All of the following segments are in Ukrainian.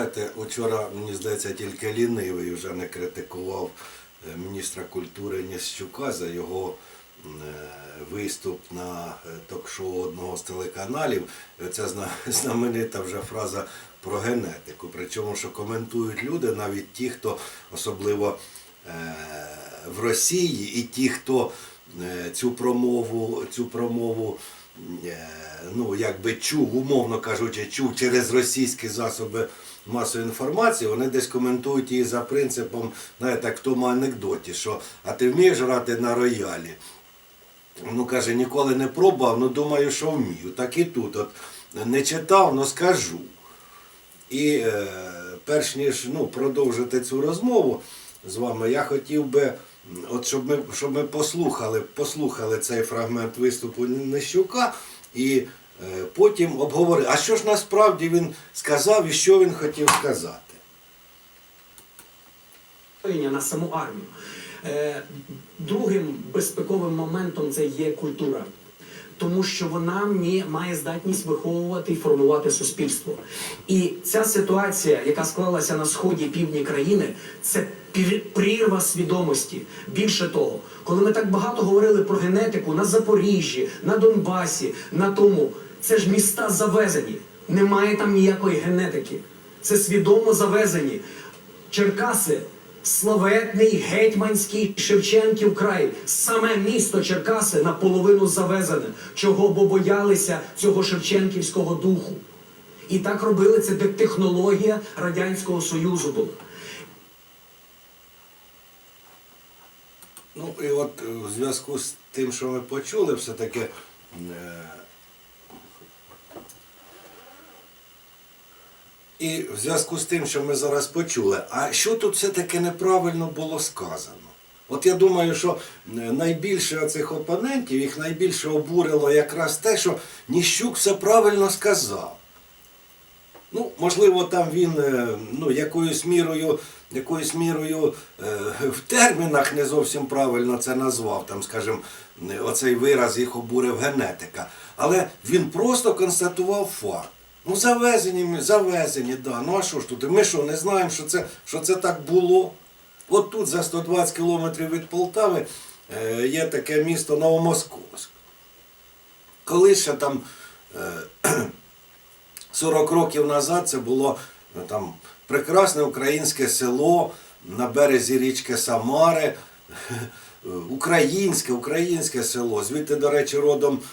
Знаєте, вчора, мені здається, тільки лінивий вже не критикував е, міністра культури Нєсчука за його е, виступ на е, ток-шоу одного з телеканалів. Зна- знаменита вже фраза про генетику. Причому, що коментують люди, навіть ті, хто особливо в Росії, і ті, хто цю промову, цю промову ну, якби чув, умовно кажучи, чув через російські засоби масової інформації, вони десь коментують її за принципом, знаєте, як в тому анекдоті, що а ти вмієш грати на роялі? Ну, каже, ніколи не пробував, ну думаю, що вмію. Так і тут. От, не читав, але скажу. І е, перш ніж ну, продовжити цю розмову з вами, я хотів би, от щоб ми, щоб ми послухали, послухали цей фрагмент виступу Нищука і потім обговорили, а що ж насправді він сказав і що він хотів сказати. на саму армію. Е, Другим безпековим моментом це є культура. Тому що вона має здатність виховувати і формувати суспільство. І ця ситуація, яка склалася на сході півдні країни, це прірва свідомості. Більше того, коли ми так багато говорили про генетику на Запоріжжі, на Донбасі, на тому, це ж міста завезені. Немає там ніякої генетики. Це свідомо завезені. Черкаси славетний гетьманський Шевченків край. Саме місто Черкаси наполовину завезене, чого бо боялися цього Шевченківського духу. І так робили це де технологія Радянського Союзу була. Ну і от е, в зв'язку з тим, що ми почули, все-таки. І в зв'язку з тим, що ми зараз почули, а що тут все-таки неправильно було сказано? От я думаю, що е, найбільше цих опонентів їх найбільше обурило якраз те, що Ніщук все правильно сказав. Ну, можливо, там він е, ну, якоюсь мірою, якоюсь мірою е, в термінах не зовсім правильно це назвав, там, скажімо, оцей вираз їх обурив генетика. Але він просто констатував факт. Ну, завезені ми, завезені, да. Ну а що ж тут? Ми що, не знаємо, що це, що це так було? От тут, за 120 кілометрів від Полтави, е, є таке місто Новомосковськ. Коли ще там. Е, 40 років назад це було ну, там прекрасне українське село на березі річки Самари. Українське, українське село. Звідти, до речі, родом е,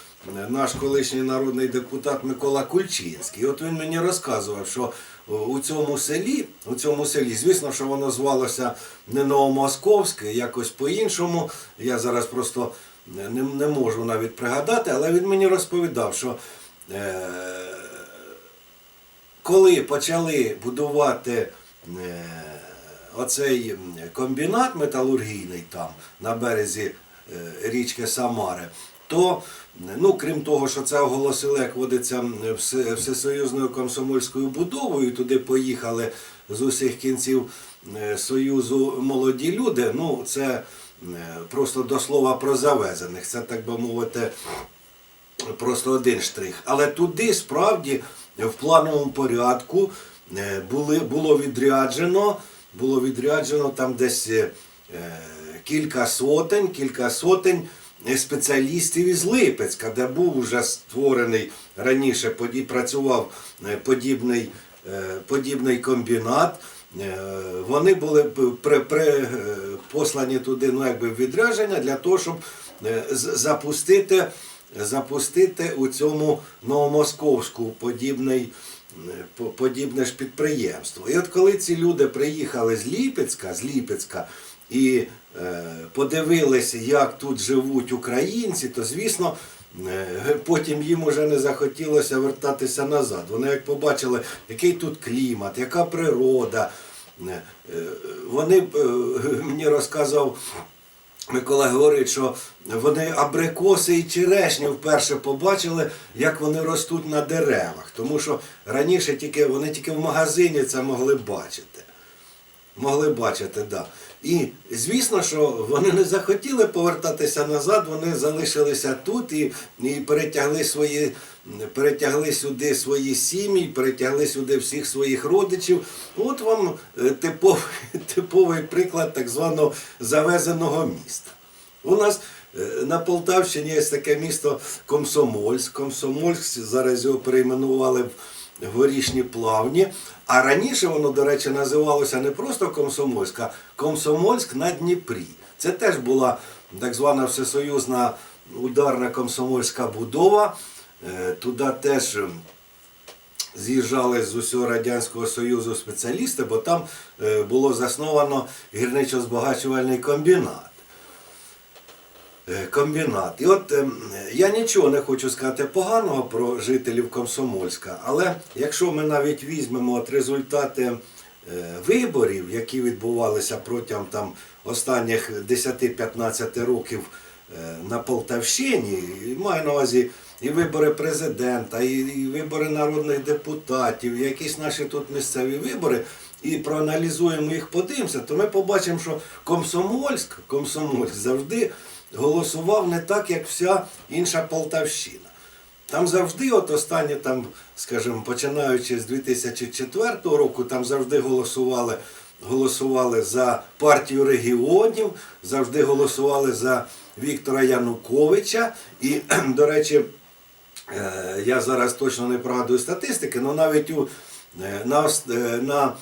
наш колишній народний депутат Микола Кульчинський. От він мені розказував, що е, у цьому селі, у цьому селі, звісно, що воно звалося не Новомосковське, якось по-іншому. Я зараз просто не, не можу навіть пригадати, але він мені розповідав, що. Е, коли почали будувати е, оцей комбінат металургійний там на березі е, річки Самари, то ну, крім того, що це оголосили, як водиться, всесоюзною комсомольською будовою, туди поїхали з усіх кінців е, Союзу молоді люди, ну це е, просто до слова про завезених. Це, так би мовити, просто один штрих. Але туди справді в плановому порядку е, були, було відряджено, було відряджено там десь кілька сотень, кілька сотень спеціалістів із Липецька, де був вже створений раніше працював е, подібний, е, подібний комбінат. Е, Вони були при, при, е, послані туди ну, якби відрядження для того, щоб е, запустити запустити у цьому Новомосковську подібний, е, подібне ж підприємство. І от коли ці люди приїхали з Ліпецька, з Ліпецька і е, подивилися, як тут живуть українці, то звісно. е, Потім їм уже не захотілося вертатися назад. Вони як побачили, який тут клімат, яка природа. е, Вони мені розказав Микола говорить, що вони абрикоси і черешню вперше побачили, як вони ростуть на деревах. Тому що раніше тільки, вони тільки в магазині це могли бачити. Могли бачити. Да. І звісно, що вони не захотіли повертатися назад, вони залишилися тут і, і перетягли свої перетягли сюди свої сім'ї, перетягли сюди всіх своїх родичів. От вам е, типовий, типовий приклад так званого завезеного міста. У нас е, на Полтавщині є таке місто Комсомольськ. Комсомольськ зараз його перейменували в горішні плавні. А раніше воно, до речі, називалося не просто Комсомольськ, а Комсомольськ на Дніпрі. Це теж була так звана всесоюзна ударна комсомольська будова. Е, Туди теж ем, з'їжджали з усього Радянського Союзу спеціалісти, бо там е, було засновано гірничо-збагачувальний комбінат. Е, Комбінат. І от ем, я нічого не хочу сказати поганого про жителів Комсомольська, але якщо ми навіть візьмемо от результати е, виборів, які відбувалися протягом там, останніх 10-15 років е, на Полтавщині, маю на увазі і вибори президента, і, вибори народних депутатів, і якісь наші тут місцеві вибори, і проаналізуємо їх, подивимося, то ми побачимо, що Комсомольськ, Комсомольськ завжди голосував не так, як вся інша Полтавщина. Там завжди, от останні, там, скажімо, починаючи з 2004 року, там завжди голосували, голосували за партію регіонів, завжди голосували за Віктора Януковича. І, до речі, е, я зараз точно не пригадую статистики, але навіть у, е, на, е, на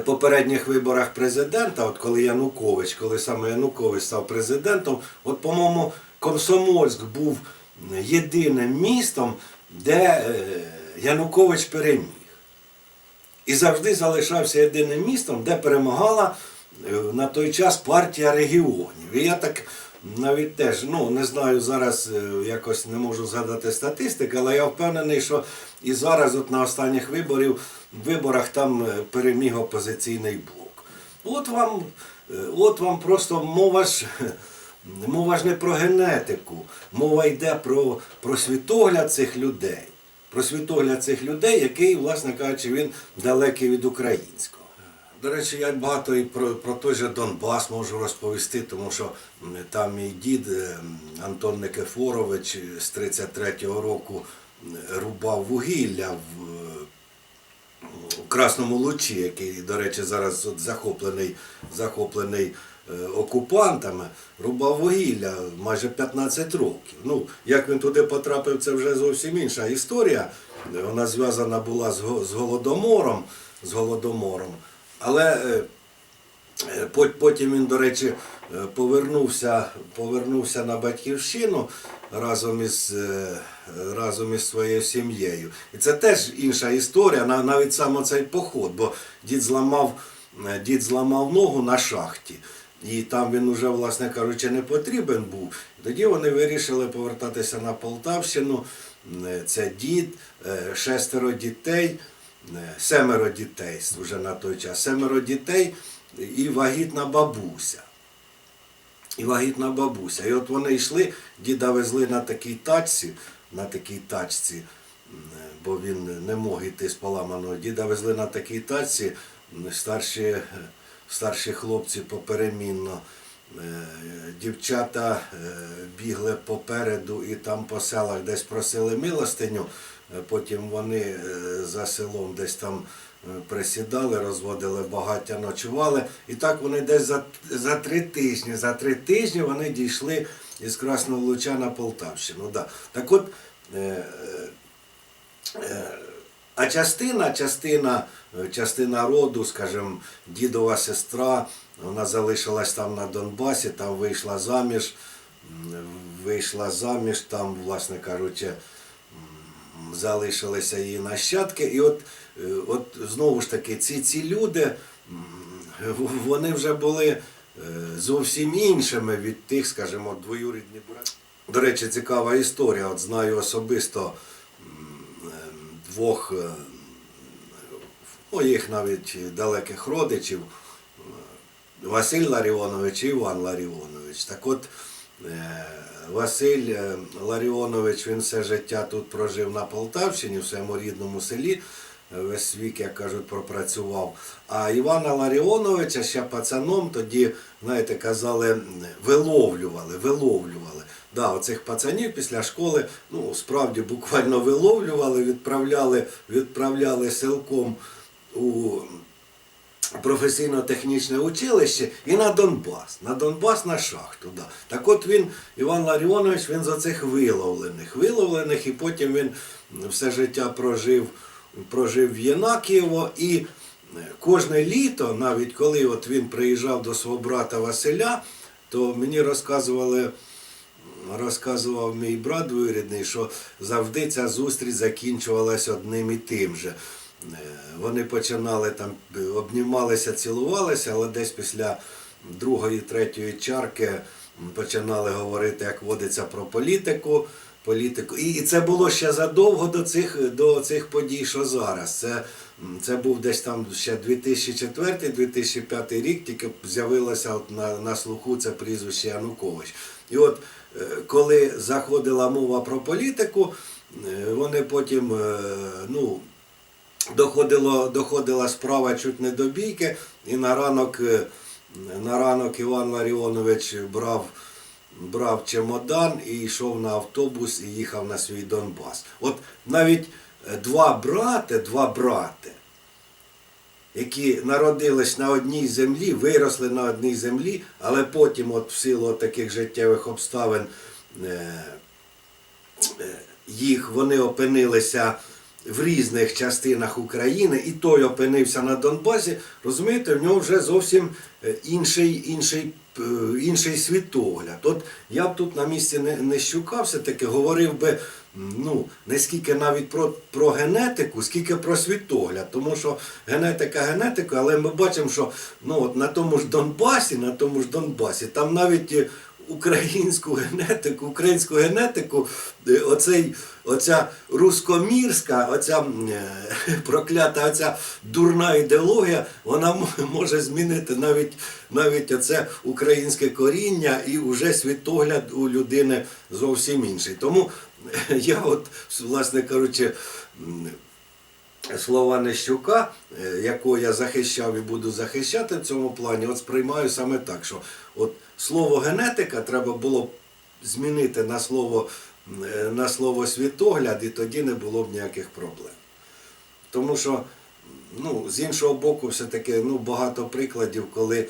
попередніх виборах президента, от коли Янукович, коли саме Янукович став президентом, от, по-моєму, Комсомольськ був єдиним містом, де е, Янукович переміг. І завжди залишався єдиним містом, де перемагала е, на той час партія регіонів. І я так навіть теж ну, не знаю зараз, е, якось не можу згадати статистики, але я впевнений, що і зараз, от на останніх виборів, виборах там е, переміг опозиційний блок. От вам, е, от вам просто мова ж. Мова ж не про генетику, мова йде про, про світогляд цих людей. Про світогляд цих людей, який, власне кажучи, він далекий від українського. До речі, я багато і про, про той же Донбас можу розповісти, тому що там мій дід е, Антон Никифорович з 33-го року рубав вугілля в, е, у Красному Лучі, який, до речі, зараз от захоплений, захоплений е, окупантами, рубав вугілля майже 15 років. Ну, як він туди потрапив, це вже зовсім інша історія. Вона зв'язана була з голодомором, з голодомором. Але е, Е, по- Потім він, до речі, е, повернувся, повернувся на батьківщину разом із, разом із своєю сім'єю. І це теж інша історія, навіть саме цей поход, бо дід зламав, дід зламав ногу на шахті. І там він уже, власне кажучи, не потрібен був. Тоді вони вирішили повертатися на Полтавщину. Це дід, шестеро дітей, семеро дітей вже на той час. Семеро дітей і вагітна бабуся. І вагітна бабуся. І от вони йшли, діда везли на такій тачці, на такій тачці, бо він не мог йти з поламаного. Діда везли на такій тачці, старші, е, старші хлопці поперемінно. Е, Дівчата е, бігли попереду і там по селах десь просили милостиню. Е, Потім вони е, за селом десь там е, присідали, розводили багаття, ночували. І так вони десь за, за три тижні. За три тижні вони дійшли із Красного Луча на Полтавщину. Да. Так от, е, е, а частина, частина, частина роду, скажімо, дідова сестра, вона залишилась там на Донбасі, там вийшла заміж, вийшла заміж, там, власне кажучи, залишилися її нащадки. І от, е, от знову ж таки, ці, ці люди, вони вже були е, зовсім іншими від тих, скажімо, двоюрідні брати. До речі, цікава історія. От знаю особисто ем, двох е, моїх навіть далеких родичів. Василь Ларіонович і Іван Ларіонович. Так от е, Василь е, Ларіонович він все життя тут прожив на Полтавщині, в своєму рідному селі. е, Весь вік, як кажуть, пропрацював. А Івана Ларіоновича ще пацаном тоді, знаєте, казали, виловлювали, виловлювали. Да, оцих пацанів після школи ну, справді буквально виловлювали, відправляли, відправляли силком у професійно-технічне училище і на Донбас. На Донбас на шахту. Да. Так от він, Іван Ларіонович, він за цих виловлених. Виловлених, і потім він все життя прожив, прожив в Єнакієво. І е, кожне літо, навіть коли от він приїжджав до свого брата Василя, то мені розказували. Розказував мій брат двоюрідний, що завжди ця зустріч закінчувалась одним і тим же. Е, Вони починали там, обнімалися, цілувалися, але десь після другої, третьої чарки починали говорити, як водиться про політику. політику. І, це було ще задовго до цих, до цих подій, що зараз. Це, це був десь там ще 2004-2005 рік, тільки з'явилося на, на слуху це прізвище Янукович. І от е, коли заходила мова про політику, е, вони потім, ну, доходило, доходила справа чуть не до бійки, і на ранок, е, на ранок Іван Ларіонович брав, брав чемодан і йшов на автобус і їхав на свій Донбас. От навіть е, два брати, два брати, які народились на одній землі, виросли на одній землі, але потім, от в силу таких життєвих обставин, е, їх вони опинилися в різних частинах України, і той опинився на Донбасі, розумієте, в нього вже зовсім е, інший, інший, е, інший світогляд. От я б тут на місці не, не щукав, все-таки говорив би ну, не скільки навіть про, про генетику, скільки про світогляд. Тому що генетика генетика, але ми бачимо, що ну, от на тому ж Донбасі, на тому ж Донбасі, там навіть е, українську генетику, українську генетику, е, оцей, оця рускомірська, оця е, проклята, оця дурна ідеологія, вона може змінити навіть, навіть оце українське коріння і вже світогляд у людини зовсім інший. Тому е, я от, власне кажучи, слова Нещука, е, якого я захищав і буду захищати в цьому плані, от сприймаю саме так, що от слово генетика треба було змінити на слово, е, на слово світогляд, і тоді не було б ніяких проблем. Тому що, ну, з іншого боку, все-таки ну, багато прикладів, коли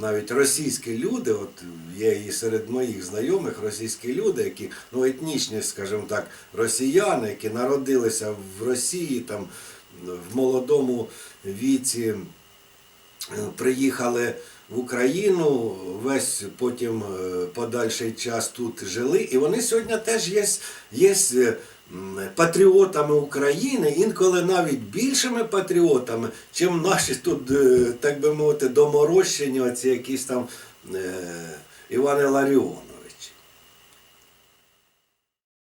навіть російські люди, от є і серед моїх знайомих російські люди, які ну, етнічні, скажімо так, росіяни, які народилися в Росії, там, в молодому віці приїхали в Україну, весь потім е, подальший час тут жили, і вони сьогодні теж є, є е, патріотами України, інколи навіть більшими патріотами, чим наші тут, е, так би мовити, доморощені, оці якісь там е, Івани Ларіоновичі.